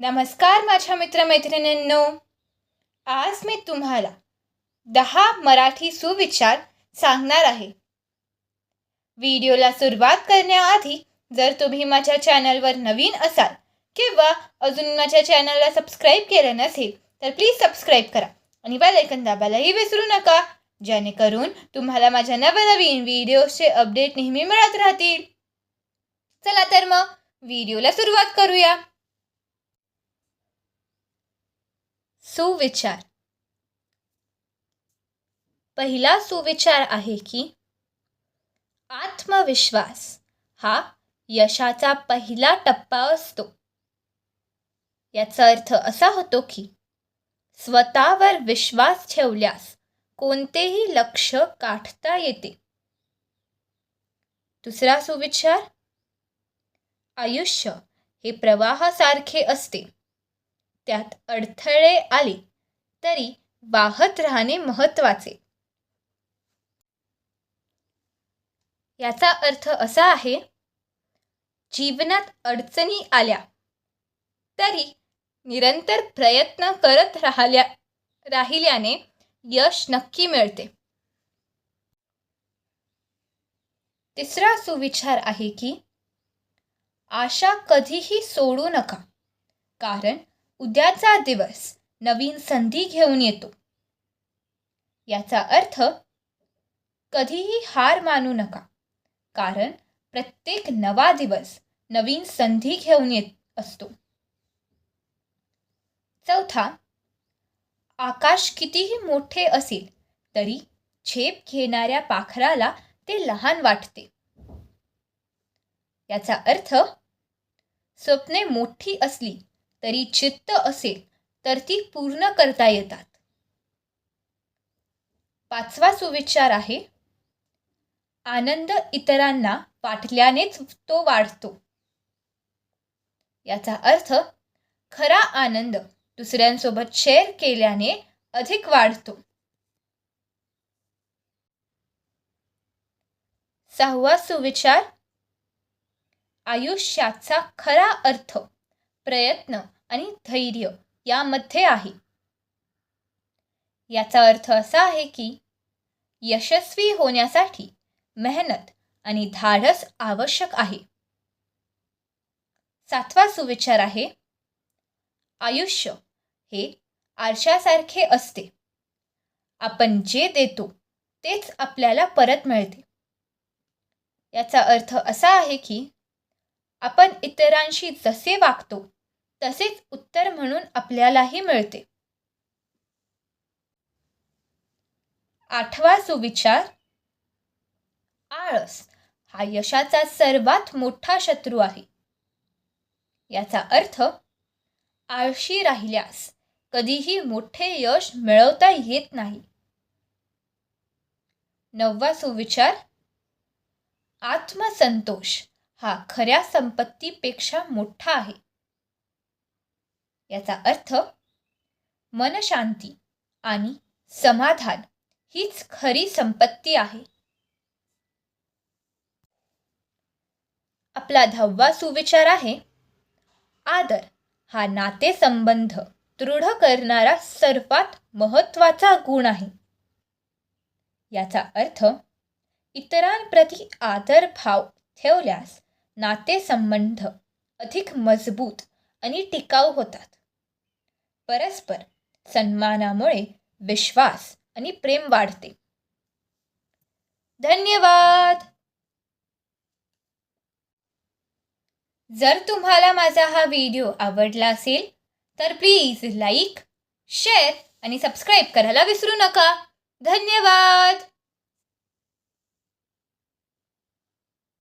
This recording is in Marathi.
नमस्कार माझ्या मित्रमैत्रिणींनो. आज मी तुम्हाला दहा मराठी सुविचार सांगणार आहे. व्हिडिओला सुरुवात करण्याआधी जर तुम्ही माझ्या चॅनलवर नवीन असाल किंवा अजून माझ्या चॅनलला सबस्क्राईब केलं नसेल तर प्लीज सबस्क्राईब करा आणि बेलायकन दाबायलाही विसरू नका जेणेकरून तुम्हाला माझ्या नवनवीन व्हिडिओचे अपडेट नेहमी मिळत राहतील. चला तर मग व्हिडिओला सुरुवात करूया. सुविचार. पहिला सुविचार आहे की आत्मविश्वास हा यशाचा पहिला टप्पा असतो. याचा अर्थ असा होतो की स्वतःवर विश्वास ठेवल्यास कोणतेही लक्ष गाठता येते. दुसरा सुविचार आयुष्य हे प्रवाहासारखे असते. त्यात अडथळे आले तरी वाहत राहणे महत्त्वाचे याचा अर्थ असा आहे जीवनात अडचणी आल्या तरी निरंतर प्रयत्न करत राहिल्या राहिल्याने यश नक्की मिळते. तिसरा सुविचार आहे की आशा कधीही सोडू नका कारण उद्याचा दिवस नवीन संधी घेऊन येतो. याचा अर्थ कधीही हार मानू नका कारण प्रत्येक नवा दिवस नवीन संधी घेऊन येत असतो. चौथा आकाश कितीही मोठे असेल तरी झेप घेणाऱ्या पाखराला ते लहान वाटते. याचा अर्थ स्वप्ने मोठी असली तरी चित्त असेल तर ती पूर्ण करता येतात. पाचवा सुविचार आहे आनंद इतरांना वाटल्यानेच तो वाढतो. याचा अर्थ खरा आनंद दुसऱ्यांसोबत शेअर केल्याने अधिक वाढतो. सहावा सुविचार आयुष्याचा खरा अर्थ. प्रयत्न आणि धैर्य यामध्ये आहे. याचा अर्थ असा आहे की यशस्वी होण्यासाठी मेहनत आणि धाडस आवश्यक आहे. सातवा सुविचार आहे आयुष्य हे आरशासारखे असते. आपण जे देतो तेच आपल्याला परत मिळते. याचा अर्थ असा आहे की आपण इतरांशी जसे वागतो तसेच उत्तर म्हणून आपल्यालाही मिळते. आठवा सुविचार. आळस हा यशाचा सर्वात मोठा शत्रू आहे. याचा अर्थ आळशी राहिल्यास कधीही मोठे यश मिळवता येत नाही. नववा सुविचार. आत्मसंतोष. हा खऱ्या संपत्तीपेक्षा मोठा आहे. याचा अर्थ मनशांती आणि समाधान हीच खरी संपत्ती आहे. आपला दहावा सुविचार आहे आदर हा नातेसंबंध दृढ करणारा सर्वात महत्त्वाचा गुण आहे. याचा अर्थ इतरांप्रती आदरभाव ठेवल्यास नातेसंबंध अधिक मजबूत आणि टिकाऊ होतात. परस्पर सन्मानामुळे विश्वास आणि प्रेम वाढते. धन्यवाद! जर तुम्हाला माझा हा व्हिडिओ आवडला असेल तर प्लीज लाईक शेअर आणि सबस्क्राईब करायला विसरू नका. धन्यवाद!